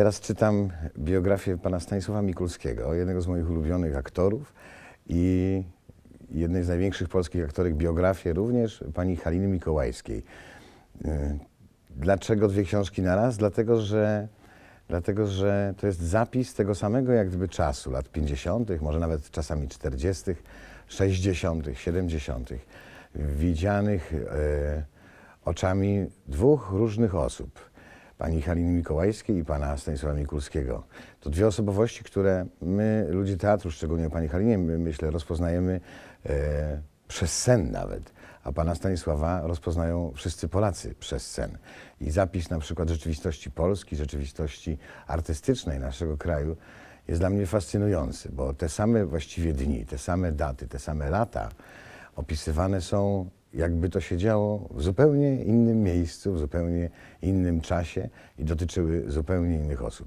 Teraz czytam biografię pana Stanisława Mikulskiego, jednego z moich ulubionych aktorów i jednej z największych polskich aktorek biografię również pani Haliny Mikołajskiej. Y, Dlaczego dwie książki na raz? Dlatego, że, dlatego, że to jest zapis tego samego jak gdyby czasu, lat 50., może nawet czasami 40., 60., 70., widzianych e, oczami dwóch różnych osób. Pani Haliny Mikołajskiej i pana Stanisława Mikulskiego. To dwie osobowości, które my, ludzie teatru, szczególnie pani Halinie, my, myślę, rozpoznajemy e, przez sen nawet, a pana Stanisława rozpoznają wszyscy Polacy przez sen. I zapis na przykład rzeczywistości Polski, rzeczywistości artystycznej naszego kraju jest dla mnie fascynujący, bo te same właściwie dni, te same daty, te same lata opisywane są, jakby to się działo w zupełnie innym miejscu, w zupełnie innym czasie i dotyczyły zupełnie innych osób.